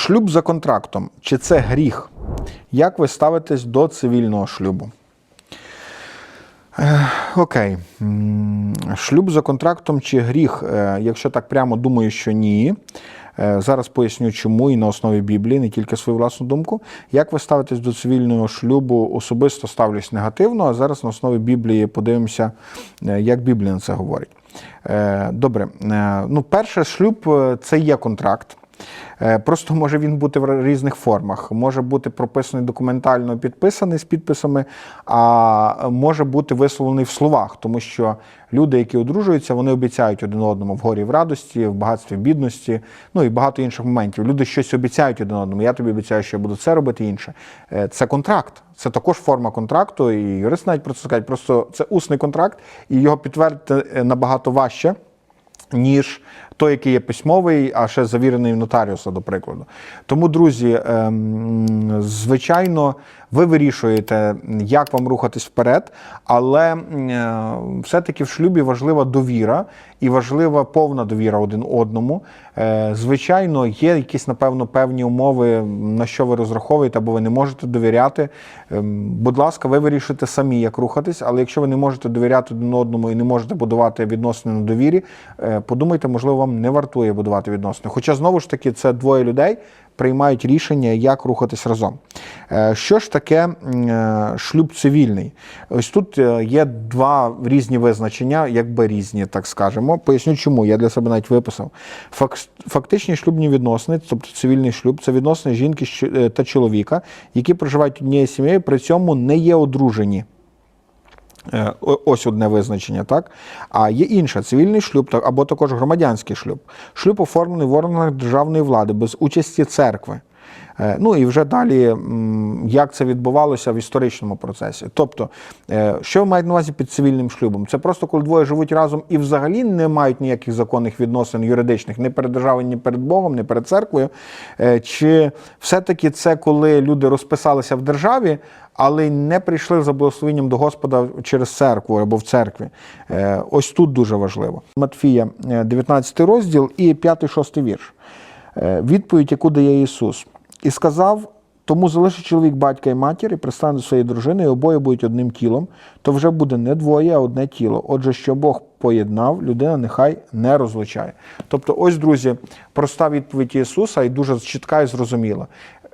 Шлюб за контрактом. Чи це гріх? Як ви ставитесь до цивільного шлюбу? Окей. Шлюб за контрактом чи гріх? Е, Якщо так прямо думаю, що ні. Е, Зараз поясню, чому і на основі Біблії, не тільки свою власну думку. Як ви ставитесь до цивільного шлюбу? Особисто ставлюсь негативно, а зараз на основі Біблії подивимося, е, як Біблія на це говорить. Добре, ну, перше, шлюб це є контракт. Е, Просто може він бути в різних формах. Може бути прописаний документально підписаний з підписами, а може бути висловлений в словах, тому що люди, які одружуються, вони обіцяють один одному в горі в радості, в багатстві, в бідності, ну і багато інших моментів. Люди щось обіцяють один одному. Я тобі обіцяю, що я буду це робити інше. Е, Це контракт. Це також форма контракту, і юрист навіть про це скажуть. Просто це усний контракт, і його підтвердити е, набагато важче ніж той, який є письмовий, а ще завірений в нотаріуса, до прикладу. Тому, друзі, ем, звичайно, ви вирішуєте, як вам рухатись вперед, але е, все-таки в шлюбі важлива довіра і важлива повна довіра один одному. Е, Звичайно, є якісь, напевно, певні умови, на що ви розраховуєте, або ви не можете довіряти. Ем, Будь ласка, ви вирішите самі, як рухатись, але якщо ви не можете довіряти один одному і не можете будувати відносини на довірі, е, подумайте, можливо, вам не вартує будувати відносини. Хоча знову ж таки це двоє людей приймають рішення, як рухатись разом. Е, Що ж таке е, шлюб цивільний? Ось тут е, є два різні визначення, якби різні, так скажемо. Поясню, чому я для себе навіть виписав. Фактичні шлюбні відносини, тобто цивільний шлюб, це відносини жінки та чоловіка, які проживають однією сім'єю, при цьому не є одружені. Е, Ось одне визначення, так? А є інше цивільний шлюб або також громадянський шлюб. Шлюб оформлений в органах державної влади без участі церкви. Е, Ну і вже далі, як це відбувалося в історичному процесі. Тобто, е, що маєте на увазі під цивільним шлюбом? Це просто коли двоє живуть разом і взагалі не мають ніяких законних відносин юридичних ні перед державою, ні перед Богом, ні перед церквою. Е, Чи все-таки це коли люди розписалися в державі, але не прийшли за благословенням до Господа через церкву або в церкві. Ось тут дуже важливо. Матфія, е, 19 розділ і 5-6 вірш. Відповідь, яку дає Ісус. І сказав: тому залишить чоловік батька і матір і пристане до своєї дружини, і обоє будуть одним тілом, то вже буде не двоє, а одне тіло. Отже, що Бог поєднав, людина нехай не розлучає. Тобто, ось, друзі, проста відповідь Ісуса і дуже чітка і зрозуміла.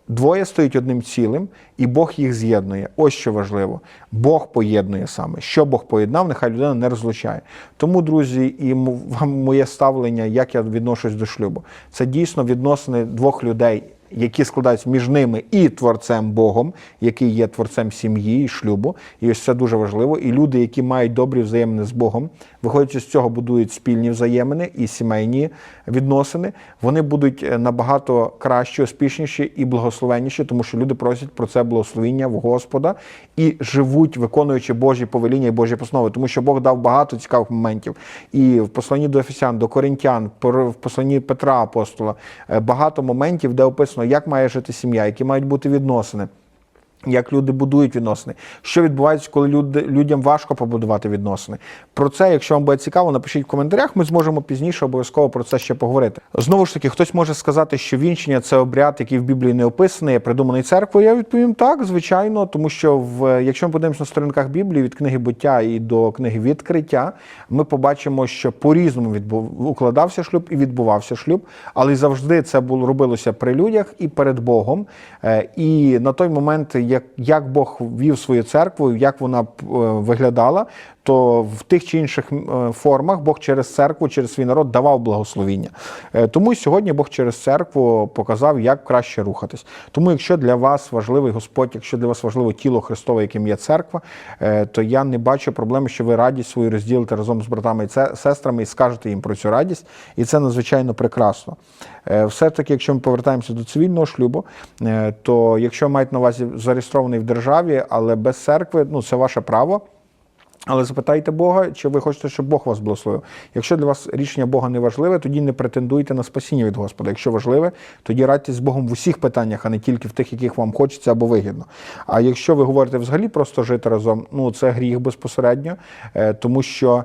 Двоє стоять одним цілим, і Бог їх з'єднує. Ось що важливо. Бог поєднує саме. Що Бог поєднав, нехай людина не розлучає. Тому, друзі, і вам моє ставлення, як я відношусь до шлюбу, це дійсно відносини двох людей. Які складаються між ними і творцем Богом, який є творцем сім'ї і шлюбу, і ось це дуже важливо. І люди, які мають добрі взаємини з Богом, виходячи з цього, будують спільні взаємини і сімейні відносини. Вони будуть е, набагато кращі, успішніші і благословенніші, тому що люди просять про це благословіння в Господа і живуть, виконуючи Божі повеління і Божі постанови, тому що Бог дав багато цікавих моментів. І в посланні до Ефесян, до Коринтян, в посланні Петра Апостола е, багато моментів, де описано, як має жити сім'я, які мають бути відносини. Як люди будують відносини, що відбувається, коли люди, людям важко побудувати відносини. Про це, якщо вам буде цікаво, напишіть в коментарях. Ми зможемо пізніше обов'язково про це ще поговорити. Знову ж таки, хтось може сказати, що вінчення це обряд, який в Біблії не описаний, придуманий церквою. Я відповім так, звичайно, тому що в якщо ми подивимося на сторінках Біблії від книги буття і до книги відкриття, ми побачимо, що по-різному відбув укладався шлюб і відбувався шлюб, але завжди це було робилося при людях і перед Богом. Е, І на той момент, як, як Бог вів свою церкву, як вона е, виглядала, то в тих чи інших е, формах Бог через церкву, через свій народ давав благословіння. Е, Тому і сьогодні Бог через церкву показав, як краще рухатись. Тому, якщо для вас важливий Господь, якщо для вас важливо тіло Христове, яким є церква, е, то я не бачу проблеми, що ви радість свою розділите разом з братами і сестрами і скажете їм про цю радість, і це надзвичайно прекрасно. Е, Все-таки, якщо ми повертаємося до цивільного шлюбу, то якщо мають на увазі зареєстрований в державі, але без церкви, ну це ваше право. Але запитайте Бога, чи ви хочете, щоб Бог вас благословив. Якщо для вас рішення Бога не важливе, тоді не претендуйте на спасіння від Господа. Якщо важливе, тоді радьтесь з Богом в усіх питаннях, а не тільки в тих, яких вам хочеться або вигідно. А якщо ви говорите взагалі просто жити разом, ну це гріх безпосередньо, е, тому що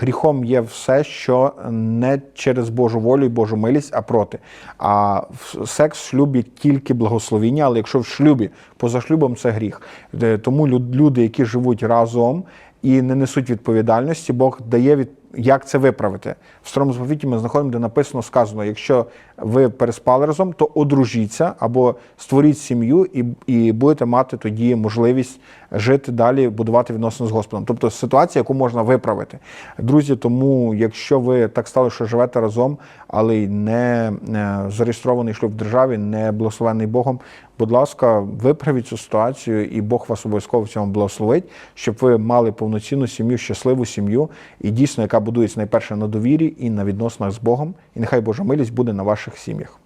гріхом є все, що не через Божу волю і Божу милість, а проти. А секс в шлюбі тільки благословіння, але якщо в шлюбі, поза шлюбом це гріх. Е, Тому люди, які живуть разом і не несуть відповідальності, Бог дає від. Як це виправити? В старому заповіті ми знаходимо, де написано сказано: якщо ви переспали разом, то одружіться або створіть сім'ю і, і будете мати тоді можливість жити далі, будувати відносини з Господом. Тобто ситуація, яку можна виправити. Друзі, тому якщо ви так стали, що живете разом, але й не е, зареєстрований шлюб в державі, не благословений Богом, будь ласка, виправіть цю ситуацію, і Бог вас обов'язково в цьому благословить, щоб ви мали повноцінну сім'ю, щасливу сім'ю, і дійсно, яка будується найперше на довірі і на відносинах з Богом. І нехай Божа милість буде на ваших сім'ях.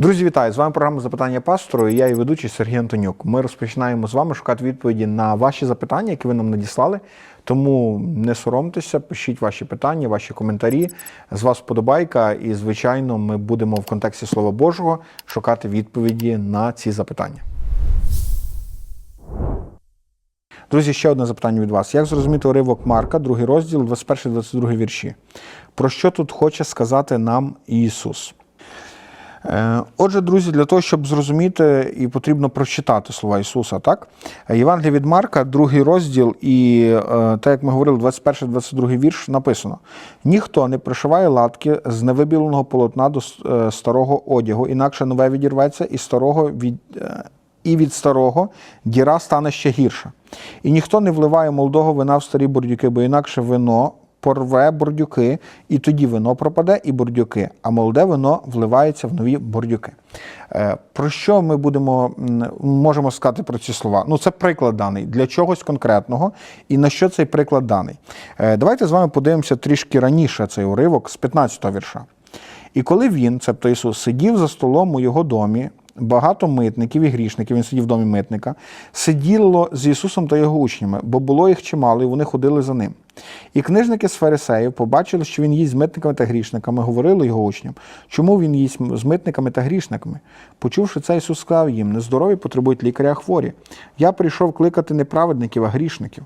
Друзі, вітаю! З вами програма Запитання пастору. і Я і ведучий Сергій Антонюк. Ми розпочинаємо з вами шукати відповіді на ваші запитання, які ви нам надіслали. Тому не соромтеся, пишіть ваші питання, ваші коментарі. З вас вподобайка, і, звичайно, ми будемо в контексті Слова Божого шукати відповіді на ці запитання. Друзі, ще одне запитання від вас. Як зрозуміти уривок Марка, другий розділ, 21-22 вірші? Про що тут хоче сказати нам Ісус? Е, Отже, друзі, для того, щоб зрозуміти, і потрібно прочитати слова Ісуса. Так? Е, Євангелія від Марка, другий розділ, і е, так як ми говорили, 21-22 вірш написано: ніхто не пришиває латки з невибіленого полотна до старого одягу, інакше нове відірветься, і старого від. І від старого діра стане ще гірша. І ніхто не вливає молодого вина в старі бордюки, бо інакше вино порве бордюки, і тоді вино пропаде, і бордюки, а молоде вино вливається в нові бордюки. Е, Про що ми будемо можемо сказати про ці слова? Ну, це приклад даний для чогось конкретного. І на що цей приклад даний? Е, Давайте з вами подивимося трішки раніше цей уривок з 15-го вірша. І коли він, цебто Ісус, сидів за столом у його домі, багато митників і грішників, він сидів в домі митника, сиділо з Ісусом та його учнями, бо було їх чимало, і вони ходили за ним. І книжники з фарисеїв побачили, що він їсть з митниками та грішниками, говорили його учням, чому він їсть з митниками та грішниками. Почувши це, Ісус сказав їм: нездорові потребують лікаря, а хворі. Я прийшов кликати не праведників, а грішників.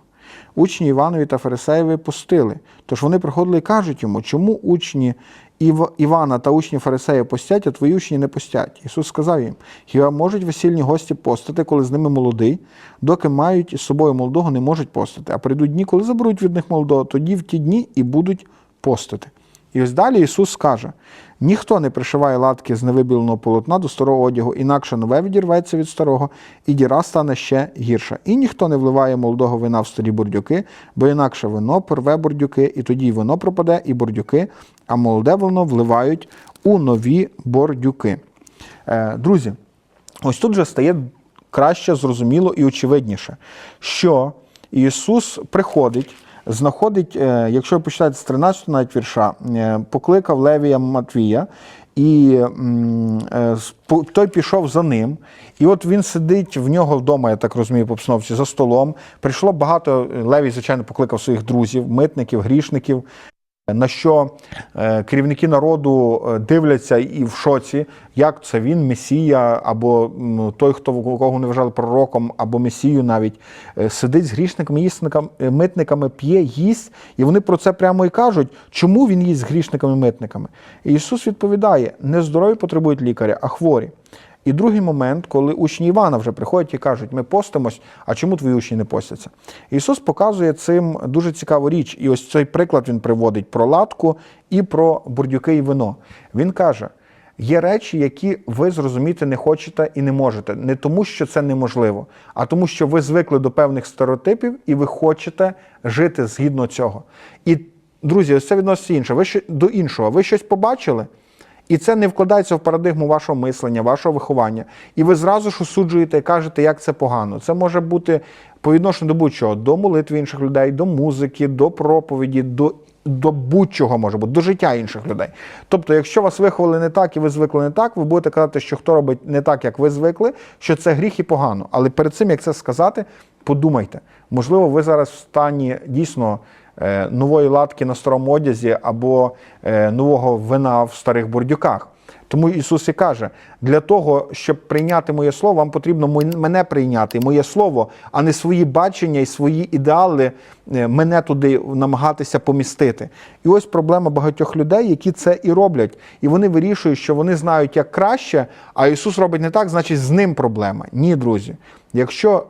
Учні Іванові та Фарисеєві пустили. Тож вони приходили і кажуть йому, чому учні Ів- Івана та учні Фарисея постять, а твої учні не постять. Ісус сказав їм: хіба можуть весільні гості постати, коли з ними молодий, доки мають із собою молодого, не можуть постати. А прийдуть дні, коли заберуть від них молодого, тоді в ті дні і будуть постати. І ось далі Ісус скаже: ніхто не пришиває латки з невибіленого полотна до старого одягу, інакше нове відірветься від старого, і діра стане ще гірша. І ніхто не вливає молодого вина в старі бордюки, бо інакше вино порве бордюки, і тоді вино пропаде, і бордюки, а молоде вино вливають у нові бордюки. Е, Друзі, ось тут же стає краще, зрозуміло і очевидніше, що Ісус приходить, знаходить, е, якщо ви почитаєте з 13 навіть вірша, е, покликав Левія Матвія, і е, той пішов за ним. І от він сидить в нього вдома, я так розумію, по обстановці, за столом. Прийшло багато, Левій, звичайно, покликав своїх друзів, митників, грішників. На що е, керівники народу е, дивляться і в шоці, як це він, Месія, або той, хто кого вони вважали пророком, або Месію навіть е, сидить з грішниками, їстниками, е, митниками, п'є, їсть, і вони про це прямо і кажуть, чому він їсть з грішниками, митниками. І Ісус відповідає: не здорові потребують лікаря, а хворі. І другий момент, коли учні Івана вже приходять і кажуть, ми постимось, а чому твої учні не постяться? Ісус показує цим дуже цікаву річ. І ось цей приклад він приводить про латку і про бурдюки і вино. Він каже: є речі, які ви зрозуміти не хочете і не можете. Не тому, що це неможливо, а тому, що ви звикли до певних стереотипів і ви хочете жити згідно цього. І, друзі, ось це відноситься інше. Ви до іншого. Ви щось побачили? І це не вкладається в парадигму вашого мислення, вашого виховання. І ви зразу ж осуджуєте і кажете, як це погано. Це може бути по відношенню до будь-чого, до молитви інших людей, до музики, до проповіді, до, до будь-чого може бути, до життя інших людей. Тобто, якщо вас виховали не так і ви звикли не так, ви будете казати, що хто робить не так, як ви звикли, що це гріх і погано. Але перед цим, як це сказати, подумайте. Можливо, ви зараз в стані дійсно нової латки на старому одязі або е, нового вина в старих бурдюках. Тому Ісус і каже: для того, щоб прийняти моє слово, вам потрібно мене прийняти, моє слово, а не свої бачення і свої ідеали е, мене туди намагатися помістити. І ось проблема багатьох людей, які це і роблять. І вони вирішують, що вони знають як краще, а Ісус робить не так, значить з ним проблема. Ні, друзі. Якщо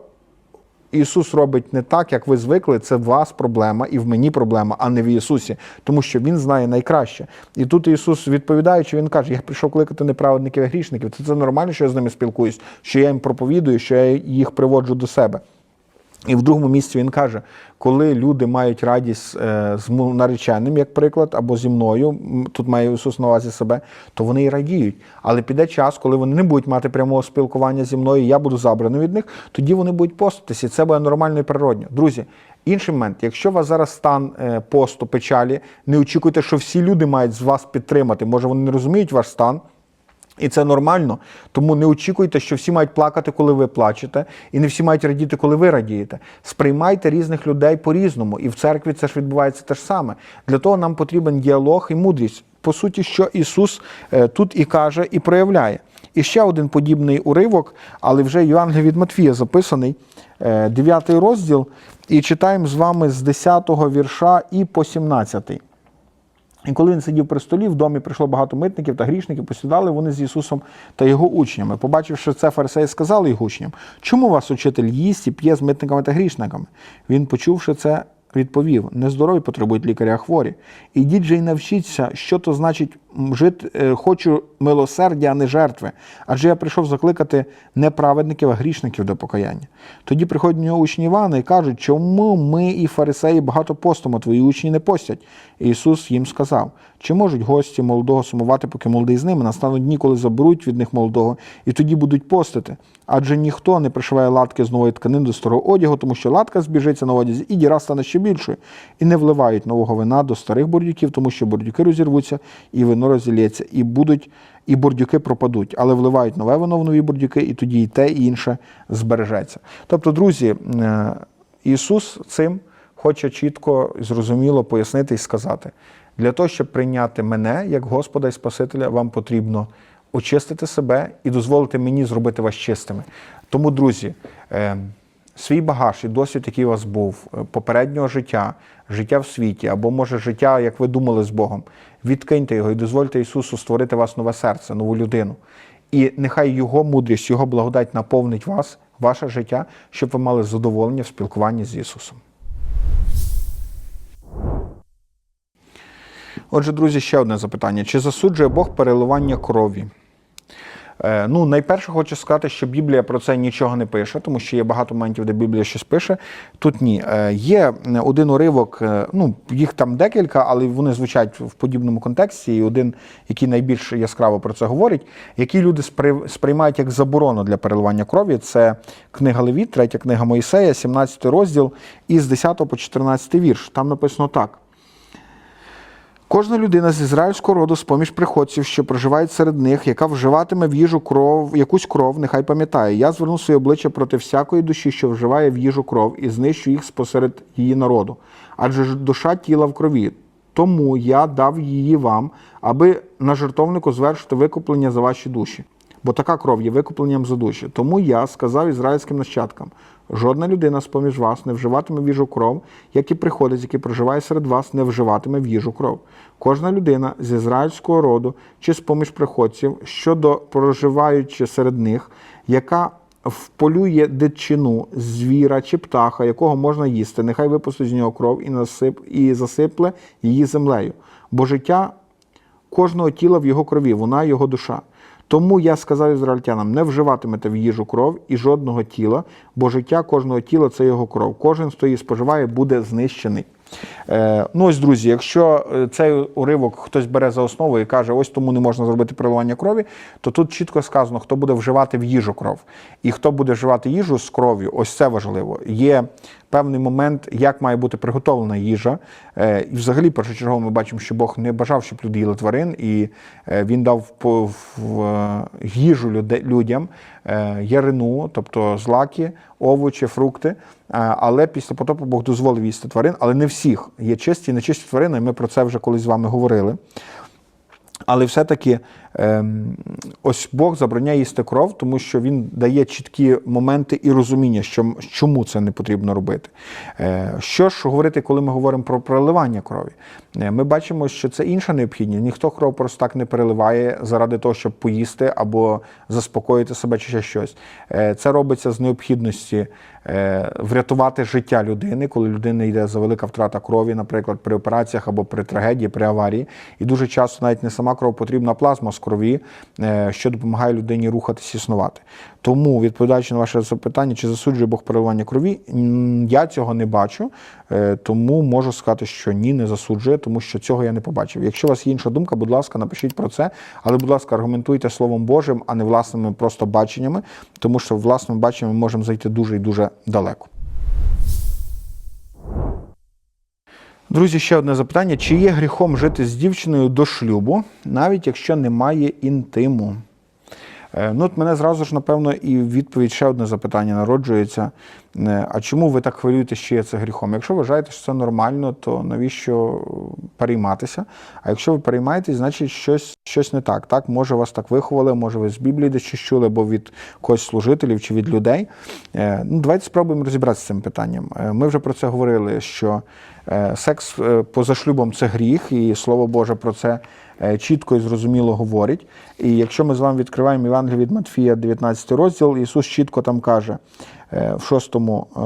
Ісус робить не так, як ви звикли, це в вас проблема і в мені проблема, а не в Ісусі, тому що Він знає найкраще. І тут Ісус, відповідаючи, Він каже: Я прийшов кликати неправедників і грішників. Це, це нормально, що я з ними спілкуюсь, що я їм проповідую, що я їх приводжу до себе. І в другому місці він каже, коли люди мають радість е, з нареченим, як приклад, або зі мною, тут має Ісус на увазі себе, то вони і радіють. Але піде час, коли вони не будуть мати прямого спілкування зі мною, я буду забраний від них, тоді вони будуть поститися. Це буде нормально і природньо. Друзі, інший момент, якщо у вас зараз стан е, посту, печалі, не очікуйте, що всі люди мають з вас підтримати. Може, вони не розуміють ваш стан. І це нормально, тому не очікуйте, що всі мають плакати, коли ви плачете, і не всі мають радіти, коли ви радієте. Сприймайте різних людей по-різному, і в церкві це ж відбувається те ж саме. Для того нам потрібен діалог і мудрість. По суті, що Ісус е, тут і каже, і проявляє. І ще один подібний уривок, але вже Євангелій від Матфія записаний, 9 розділ, і читаємо з вами з 10 вірша і по 17. І коли він сидів при столі, в домі прийшло багато митників та грішників, посідали вони з Ісусом та його учнями. Побачивши це, фарисеї сказали їх учням, чому вас учитель їсть і п'є з митниками та грішниками? Він, почувши це, відповів: нездорові потребують лікаря, хворі. Ідіть же й навчіться, що то значить жити, е, хочу милосердя, а не жертви. Адже я прийшов закликати не праведників, а грішників до покаяння. Тоді приходять нього учні Івана і кажуть, чому ми і фарисеї багато постимо, твої учні не постять. І Ісус їм сказав: чи можуть гості молодого сумувати, поки молодий з ними? Настануть дні, коли заберуть від них молодого, і тоді будуть постити. Адже ніхто не пришиває латки з нової тканини до старого одягу, тому що латка збіжиться на одязі, і діра стане ще більшою. І не вливають нового вина до старих бордюків, тому що бордюки розірвуться, і вино розілється, і будуть, і бордюки пропадуть. Але вливають нове вино в нові бордюки, і тоді і те, і інше збережеться. Тобто, друзі, е, Ісус цим хоче чітко і зрозуміло пояснити і сказати: для того, щоб прийняти мене як Господа і Спасителя, вам потрібно очистити себе і дозволити мені зробити вас чистими. Тому, друзі, е, свій багаж і досвід, який у вас був, е, попереднього життя, життя в світі, або може життя, як ви думали з Богом, відкиньте його і дозвольте Ісусу створити вас нове серце, нову людину. І нехай Його мудрість, Його благодать наповнить вас, ваше життя, щоб ви мали задоволення в спілкуванні з Ісусом. Отже, друзі, ще одне запитання: чи засуджує Бог переливання крові? Е, Ну, найперше хочу сказати, що Біблія про це нічого не пише, тому що є багато моментів, де Біблія щось пише. Тут ні. Е, Є один уривок, е, ну їх там декілька, але вони звучать в подібному контексті. І один, який найбільш яскраво про це говорить, який люди спри- сприймають як заборону для переливання крові. Це книга Левіт, третя книга Моїсея, 17 розділ, із 10 по 14 вірш. Там написано так. Кожна людина з ізраїльського роду, з-поміж приходців, що проживають серед них, яка вживатиме в їжу кров, якусь кров, нехай пам'ятає. Я зверну своє обличчя проти всякої душі, що вживає в їжу кров, і знищу їх спосеред її народу. Адже душа тіла в крові. Тому я дав її вам, аби на жертовнику звершити викуплення за ваші душі. Бо така кров є викупленням за душі. Тому я сказав ізраїльським нащадкам: жодна людина з-поміж вас не вживатиме в їжу кров, як і приходить, який проживає серед вас, не вживатиме в їжу кров. Кожна людина з ізраїльського роду чи з-поміж приходців, щодо проживаючи серед них, яка вполює дичину, звіра чи птаха, якого можна їсти, нехай випустить з нього кров і насип і засипле її землею. Бо життя кожного тіла в його крові, вона його душа. Тому я сказав ізраїльтянам: не вживатимете в їжу кров і жодного тіла, бо життя кожного тіла це його кров. Кожен, хто її споживає, буде знищений. Е, ну ось, друзі, якщо е, цей уривок хтось бере за основу і каже, ось тому не можна зробити переливання крові, то тут чітко сказано, хто буде вживати в їжу кров. І хто буде вживати їжу з кров'ю, ось це важливо. Є певний момент, як має бути приготовлена їжа. Е, І взагалі, першочергово, ми бачимо, що Бог не бажав, щоб люди їли тварин, і е, він дав їжу людям е, ярину, тобто злаки, овочі, фрукти. Але після потопу Бог дозволив їсти тварин, але не всіх. Є чисті і нечисті тварини, і ми про це вже колись з вами говорили. Але все-таки ось Бог забороняє їсти кров, тому що він дає чіткі моменти і розуміння, що, чому це не потрібно робити. Е, Що ж говорити, коли ми говоримо про переливання крові? Е, Ми бачимо, що це інша необхідність. Ніхто кров просто так не переливає заради того, щоб поїсти або заспокоїти себе чи ще щось. Е, Це робиться з необхідності врятувати життя людини, коли людина йде за велика втрата крові, наприклад, при операціях або при трагедії, при аварії. І дуже часто навіть не сама кров потрібна плазма з крові, е, що допомагає людині рухатись, існувати. Тому, відповідаючи на ваше запитання, чи засуджує Бог переливання крові, я цього не бачу, е, тому можу сказати, що ні, не засуджує, тому що цього я не побачив. Якщо у вас є інша думка, будь ласка, напишіть про це, але, будь ласка, аргументуйте Словом Божим, а не власними просто баченнями, тому що власними баченнями ми можемо зайти дуже і дуже далеко. Друзі, ще одне запитання: чи є гріхом жити з дівчиною до шлюбу, навіть якщо немає інтиму? Е, Ну, от мене зразу ж, напевно, і відповідь ще одне запитання народжується. Е, А чому ви так хвилюєтесь, що є це гріхом? Якщо вважаєте, що це нормально, то навіщо перейматися? А якщо ви переймаєтесь, значить щось, щось не так. Так, може вас так виховали, може ви з Біблії десь чули, або від когось служителів чи від людей. Е, Ну, давайте спробуємо розібратися з цим питанням. Ми вже про це говорили, що секс поза шлюбом це гріх, і Слово Боже про це чітко і зрозуміло говорить. І якщо ми з вами відкриваємо Євангеліє від Матфія, 19 розділ, Ісус чітко там каже е, в шостому, е,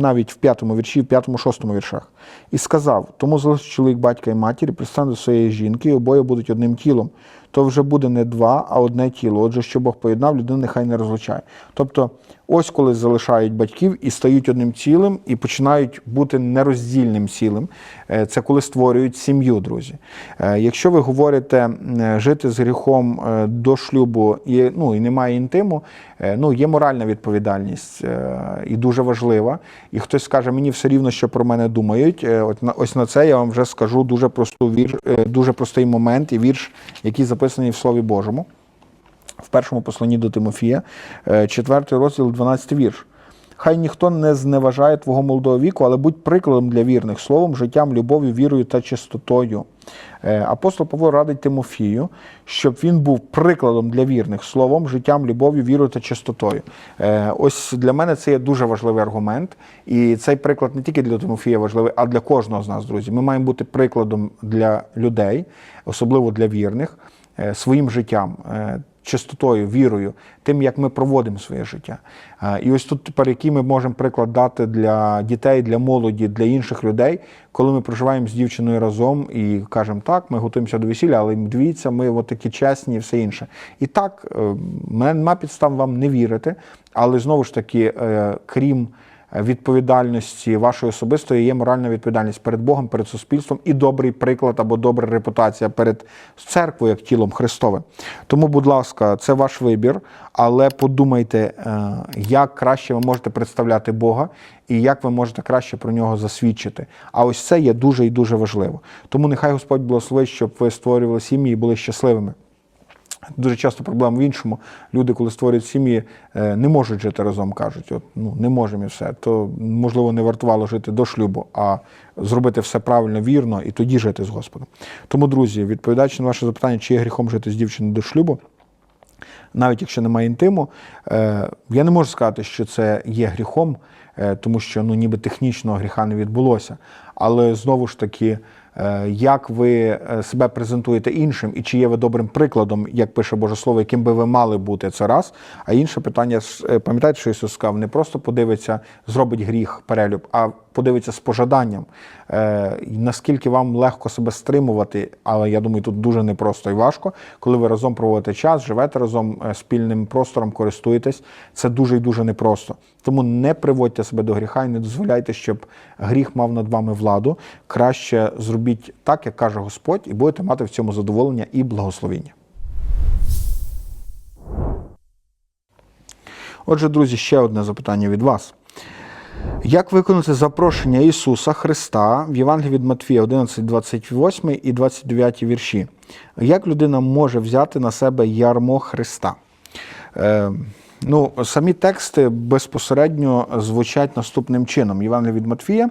навіть в п'ятому вірші, в п'ятому, шостому віршах, і сказав: тому залишить чоловік батька і матір, і пристане до своєї жінки, і обоє будуть одним тілом. То вже буде не два, а одне тіло. Отже, що Бог поєднав, людина нехай не розлучає. Тобто, ось коли залишають батьків і стають одним цілим, і починають бути нероздільним цілим. Е, Це коли створюють сім'ю, друзі. Е, Якщо ви говорите жити з гріхом е, до шлюбу і, ну, і немає інтиму, ну, є моральна відповідальність і дуже важлива. І хтось скаже, мені все рівно, що про мене думають. Е, От на ось на це я вам вже скажу дуже просту вір, е, дуже простий момент і вірш, який записаний в Слові Божому в першому посланні до Тимофія, е, 4 розділ, 12 вірш. Хай ніхто не зневажає твого молодого віку, але будь прикладом для вірних словом, життям, любов'ю, вірою та чистотою. Е, Апостол Павло радить Тимофію, щоб він був прикладом для вірних словом, життям, любов'ю, вірою та чистотою. Е, Ось для мене це є дуже важливий аргумент. І цей приклад не тільки для Тимофія важливий, а для кожного з нас, друзі. Ми маємо бути прикладом для людей, особливо для вірних, е, своїм життям. Е, чистотою, вірою, тим, як ми проводимо своє життя. І ось тут тепер, який ми можемо приклад дати для дітей, для молоді, для інших людей, коли ми проживаємо з дівчиною разом і кажемо, так, ми готуємося до весілля, але дивіться, ми от такі чесні і все інше. І так, е, нема підстав вам не вірити, але знову ж таки, е, крім відповідальності вашої особистої є моральна відповідальність перед Богом, перед суспільством і добрий приклад або добра репутація перед церквою як тілом Христовим. Тому, будь ласка, це ваш вибір, але подумайте, е, як краще ви можете представляти Бога і як ви можете краще про нього засвідчити. А ось це є дуже і дуже важливо. Тому нехай Господь благословить, щоб ви створювали сім'ї і були щасливими. Дуже часто проблема в іншому. Люди, коли створюють сім'ї, е, не можуть жити разом, кажуть, от, ну, не можемо і все. То, можливо, не вартувало жити до шлюбу, а зробити все правильно, вірно і тоді жити з Господом. Тому, друзі, відповідаючи на ваше запитання, чи є гріхом жити з дівчиною до шлюбу, навіть якщо немає інтиму, е, я не можу сказати, що це є гріхом, е, тому що ну, ніби технічного гріха не відбулося. Але знову ж таки, як ви е, себе презентуєте іншим, і чи є ви добрим прикладом, як пише Боже Слово, яким би ви мали бути, це раз. А інше питання, е, пам'ятаєте, що Ісус сказав, не просто подивиться, зробить гріх перелюб, а подивиться з пожаданням, е, наскільки вам легко себе стримувати, але я думаю, тут дуже непросто і важко, коли ви разом проводите час, живете разом е, спільним простором, користуєтесь. Це дуже і дуже непросто. Тому не приводьте себе до гріха і не дозволяйте, щоб гріх мав над вами владу. Краще зробіть так, як каже Господь, і будете мати в цьому задоволення і благословіння. Отже, друзі, ще одне запитання від вас. Як виконати запрошення Ісуса Христа в Євангелії від Матфія 11, 28 і 29 вірші? Як людина може взяти на себе ярмо Христа? Е, ну, самі тексти безпосередньо звучать наступним чином. Євангелія від Матфія,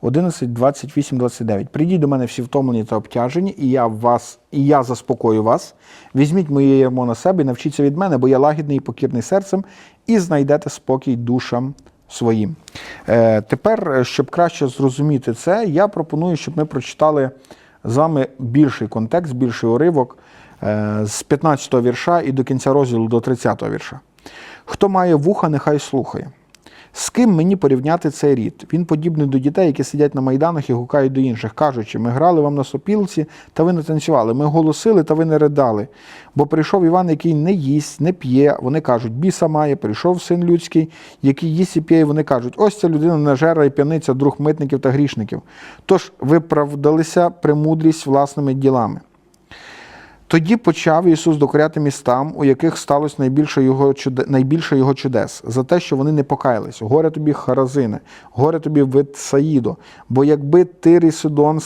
11, 28, 29. Прийдіть до мене всі втомлені та обтяжені, і я вас, і я заспокою вас. Візьміть моє ярмо на себе і навчіться від мене, бо я лагідний і покірний серцем, і знайдете спокій душам своїм. Е, тепер, щоб краще зрозуміти це, я пропоную, щоб ми прочитали з вами більший контекст, більший уривок е, з 15 го вірша і до кінця розділу до 30 го вірша. Хто має вуха, нехай слухає. З ким мені порівняти цей рід? Він подібний до дітей, які сидять на майданах і гукають до інших, кажучи, ми грали вам на сопілці, та ви не танцювали, ми голосили, та ви не ридали. Бо прийшов Іван, який не їсть, не п'є. Вони кажуть, біса має, прийшов син людський, який їсть і п'є, і вони кажуть, ось ця людина нажера і п'яниця, друг митників та грішників. Тож виправдалися премудрість власними ділами. Тоді почав Ісус докоряти містам, у яких сталося найбільше його, найбільше його чудес, за те, що вони не покаялись. Горе тобі Харазине, горе тобі Витсаїдо. Бо якби Тир і Сидон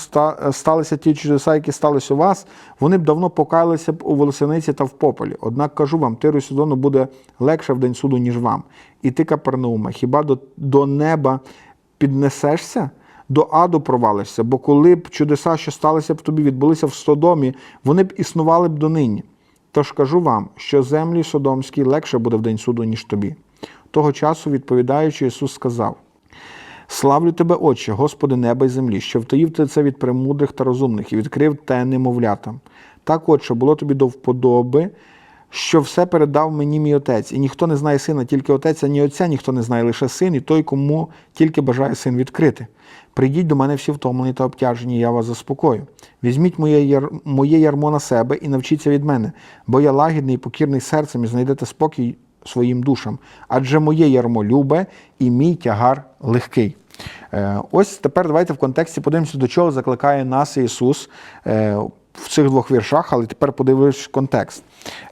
сталися ті чудеса, які сталися у вас, вони б давно покаялися б у волосениці та в пополі. Однак кажу вам, Тиру і Сидону буде легше в день суду, ніж вам. І ти, Капернаума, хіба до, до неба піднесешся? До аду провалишся, бо коли б чудеса, що сталися б тобі, відбулися в Содомі, вони б існували б донині. Тож кажу вам, що землі Содомській легше буде в день суду, ніж тобі. Того часу, відповідаючи, Ісус сказав: Славлю тебе, Отче, Господи неба й землі, що втаїв ти це від премудрих та розумних і відкрив те немовлятам. Так, Отче, було тобі до вподоби, що все передав мені мій отець, і ніхто не знає сина, тільки отець, ані отця ніхто не знає, лише син, і той, кому тільки бажає син відкрити. Прийдіть до мене всі втомлені та обтяжені, я вас заспокою. Візьміть моє, яр... моє ярмо на себе і навчіться від мене, бо я лагідний і покірний серцем, і знайдете спокій своїм душам. Адже моє ярмо любе і мій тягар легкий. Е, Ось тепер давайте в контексті подивимося, до чого закликає нас Ісус е, в цих двох віршах, але тепер подивишся контекст.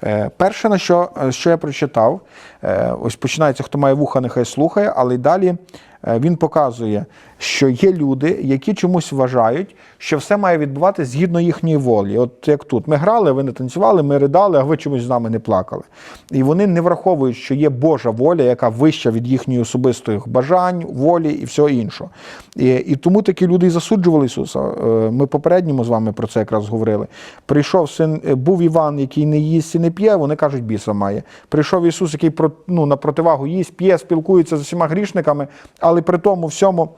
Е, Перше, на що, е, що я прочитав, е, ось починається, хто має вуха, нехай слухає, але й далі він показує, що є люди, які чомусь вважають, що все має відбуватися згідно їхньої волі. От як тут, ми грали, ви не танцювали, ми ридали, а ви чомусь з нами не плакали. І вони не враховують, що є Божа воля, яка вища від їхньої особистих бажань, волі і всього іншого. І, і тому такі люди і засуджували Ісуса. Е, Ми попередньому з вами про це якраз говорили. Прийшов син, е, був Іван, який не їсть і не п'є, вони кажуть, біса має. Прийшов Ісус, який ну, на противагу їсть, п'є, спілкується з усіма грішниками, але при тому всьому.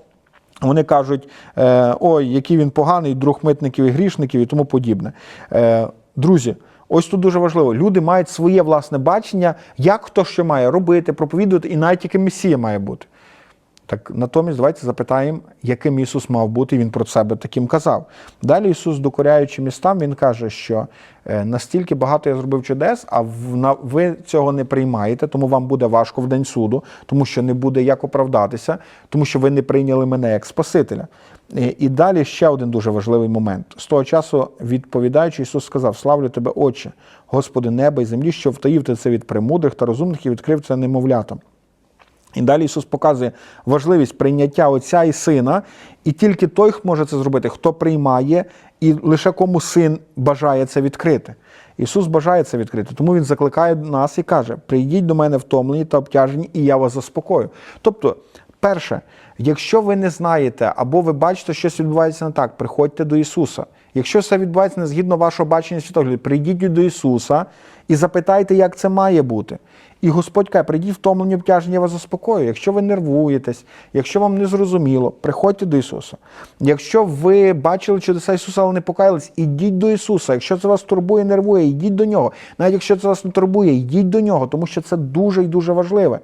Вони кажуть, е, ой, який він поганий, друг митників і грішників і тому подібне. Е, Друзі, ось тут дуже важливо. Люди мають своє власне бачення, як хто що має робити, проповідувати, і навіть яким Месія має бути. Так натомість давайте запитаємо, яким Ісус мав бути, і Він про себе таким казав. Далі Ісус, докоряючи містам, Він каже, що е, настільки багато я зробив чудес, а ви цього не приймаєте, тому вам буде важко в день суду, тому що не буде як оправдатися, тому що ви не прийняли мене як Спасителя. Е, І далі ще один дуже важливий момент. З того часу, відповідаючи, Ісус сказав: Славлю тебе, Отче, Господи, неба і землі, що втаїв ти це від премудрих та розумних і відкрив це немовлятам. І далі Ісус показує важливість прийняття Отця і Сина, і тільки той може це зробити, хто приймає, і лише кому син бажає це відкрити. Ісус бажає це відкрити, тому Він закликає нас і каже: прийдіть до мене втомлені та обтяжені, і я вас заспокою. Тобто, перше, якщо ви не знаєте або ви бачите, що щось відбувається не так, приходьте до Ісуса. Якщо все відбувається не згідно вашого бачення світогляду, прийдіть до Ісуса і запитайте, як це має бути. І Господь каже, прийдіть втомлені обтяжені, я вас заспокою. Якщо ви нервуєтесь, якщо вам не зрозуміло, приходьте до Ісуса. Якщо ви бачили чудеса Ісуса, але не покаялись, ідіть до Ісуса. Якщо це вас турбує, нервує, йдіть до Нього. Навіть якщо це вас не турбує, йдіть до Нього, тому що це дуже і дуже важливе.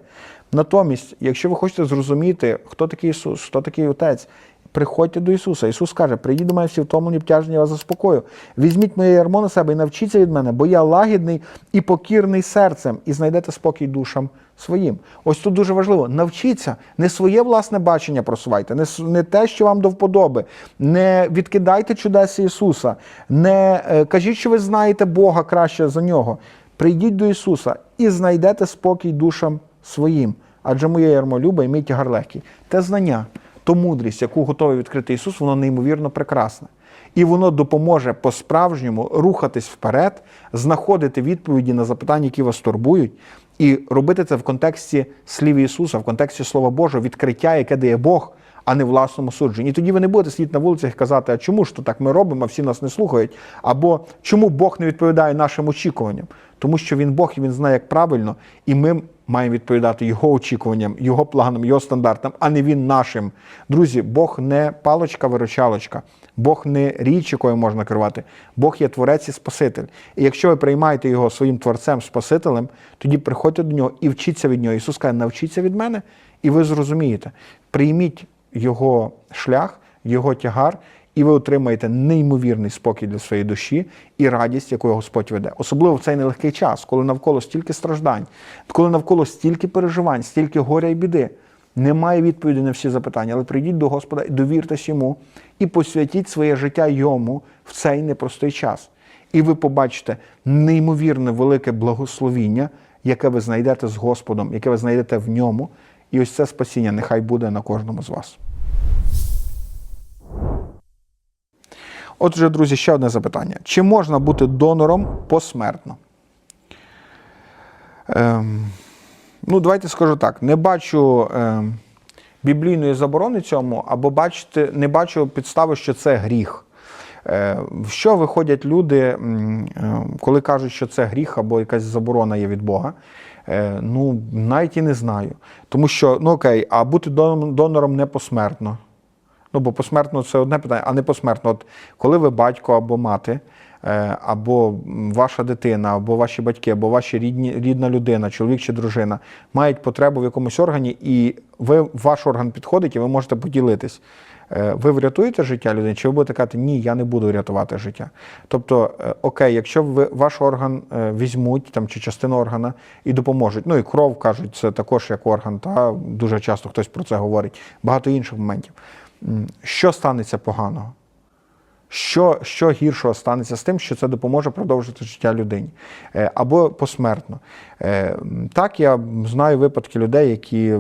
Натомість, якщо ви хочете зрозуміти, хто такий Ісус, хто такий Отець, приходьте до Ісуса. Ісус каже, до мене всі втомлені, обтяжені, я вас заспокою. Візьміть моє ярмо на себе і навчіться від мене, бо я лагідний і покірний серцем, і знайдете спокій душам своїм. Ось тут дуже важливо. Навчіться, не своє власне бачення просувайте, не, не те, що вам до вподоби. Не відкидайте чудес Ісуса, не е, кажіть, що ви знаєте Бога краще за нього. Прийдіть до Ісуса і знайдете спокій душам своїм. Адже моє ярмо любе і мій тягар легкий. Те знання, то мудрість, яку готовий відкрити Ісус, воно неймовірно прекрасне. І воно допоможе по-справжньому рухатись вперед, знаходити відповіді на запитання, які вас турбують, і робити це в контексті слів Ісуса, в контексті Слова Божого, відкриття, яке дає Бог, а не власному судженні. І тоді ви не будете сидіти на вулицях і казати, а чому ж то так ми робимо, а всі нас не слухають, або чому Бог не відповідає нашим очікуванням. Тому що він Бог і він знає, як правильно, і ми маємо відповідати його очікуванням, його планам, його стандартам, а не він нашим. Друзі, Бог не палочка-виручалочка, Бог не річ, якою можна керувати. Бог є творець і Спаситель. І якщо ви приймаєте його своїм творцем, Спасителем, тоді приходьте до нього і вчіться від нього. Ісус каже, навчіться від мене, і ви зрозумієте. Прийміть його шлях, його тягар, і ви отримаєте неймовірний спокій для своєї душі і радість, якою Господь веде. Особливо в цей нелегкий час, коли навколо стільки страждань, коли навколо стільки переживань, стільки горя і біди. Немає відповіді на всі запитання, але прийдіть до Господа і довіртесь йому і посвятіть своє життя йому в цей непростий час. І ви побачите неймовірне велике благословіння, яке ви знайдете з Господом, яке ви знайдете в ньому. І ось це спасіння нехай буде на кожному з вас. Отже, друзі, ще одне запитання: чи можна бути донором посмертно? Ем, ну, давайте скажу так: не бачу ем, біблійної заборони цьому, або бачите, не бачу підстави, що це гріх. Е, в що виходять люди, е, коли кажуть, що це гріх або якась заборона є від Бога? Е, ну, навіть і не знаю. Тому що, ну окей, а бути донором, донором не посмертно. Ну, бо посмертно це одне питання, а не посмертно. От коли ви батько або мати, е, або ваша дитина, або ваші батьки, або рідні, рідна людина, чоловік чи дружина, мають потребу в якомусь органі, і ви, ваш орган підходить, і ви можете поділитись. Е, Ви врятуєте життя людини, чи ви будете казати, ні, я не буду рятувати життя. Тобто, е, окей, якщо ви ваш орган візьмуть там чи частину органа і допоможуть. Ну і кров кажуть, це також як орган, та дуже часто хтось про це говорить, багато інших моментів. Що станеться поганого? Що, що гіршого станеться з тим, що це допоможе продовжити життя людині Е, або посмертно. Е, Так, я знаю випадки людей, які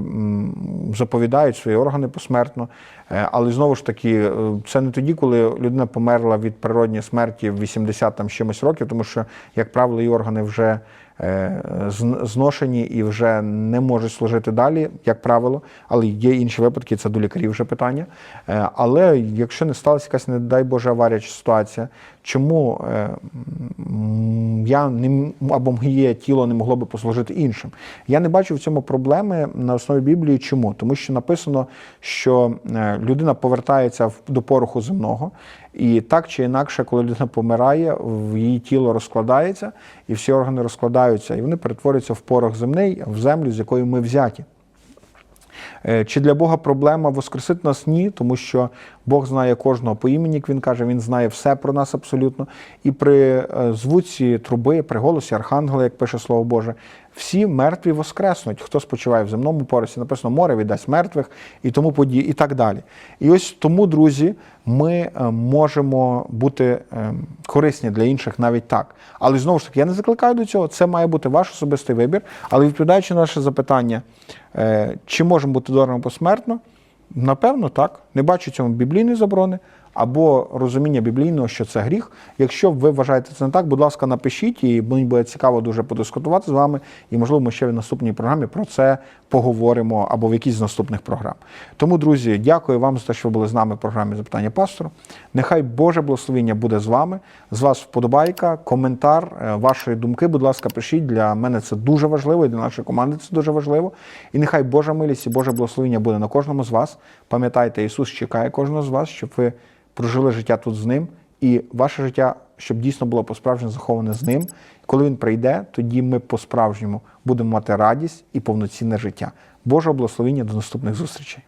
заповідають свої органи посмертно, Е, але знову ж таки, це не тоді, коли людина померла від природньої смерті в 80 там чимось років, тому що, як правило, її органи вже зношені і вже не можуть служити далі, як правило. Але є інші випадки, це до лікарів вже питання. Е, Але якщо не сталася якась, не дай Боже, аварія чи ситуація, чому е, я не або моє тіло не могло би послужити іншим? Я не бачу в цьому проблеми на основі Біблії. Чому? Тому що написано, що е, людина повертається до пороху земного, і так чи інакше, коли людина помирає, в її тіло розкладається, і всі органи розкладаються, і вони перетворюються в порох земний, в землю, з якої ми взяті. Е, Чи для Бога проблема воскресити нас? Ні, тому що Бог знає кожного по імені, як він каже, він знає все про нас абсолютно. І при е, звуці труби, при голосі архангела, як пише Слово Боже, всі мертві воскреснуть. Хто спочиває в земному поросі, написано море віддасть мертвих і тому події, і так далі. І ось тому, друзі, ми е, можемо бути е, корисні для інших навіть так. Але знову ж таки, я не закликаю до цього. Це має бути ваш особистий вибір. Але відповідаючи на наше запитання, е, чи можемо бути дорогом посмертно, напевно, так. Не бачу цьому біблійної заборони або розуміння біблійного, що це гріх. Якщо ви вважаєте це не так, будь ласка, напишіть, і мені буде цікаво дуже подискутувати з вами. І, можливо, ми ще в наступній програмі про це поговоримо або в якійсь з наступних програм. Тому, друзі, дякую вам за те, що ви були з нами в програмі Запитання пастору. Нехай Боже благословіння буде з вами. З вас вподобайка, коментар, е, ваші думки, будь ласка, пишіть. Для мене це дуже важливо, і для нашої команди це дуже важливо. І нехай Божа милість і Боже благословіння буде на кожному з вас. Пам'ятайте, Ісус чекає кожного з вас, щоб ви прожили життя тут з ним, і ваше життя, щоб дійсно було по-справжньому заховане з ним. Коли він прийде, тоді ми по-справжньому будемо мати радість і повноцінне життя. Божого благословення до наступних зустрічей.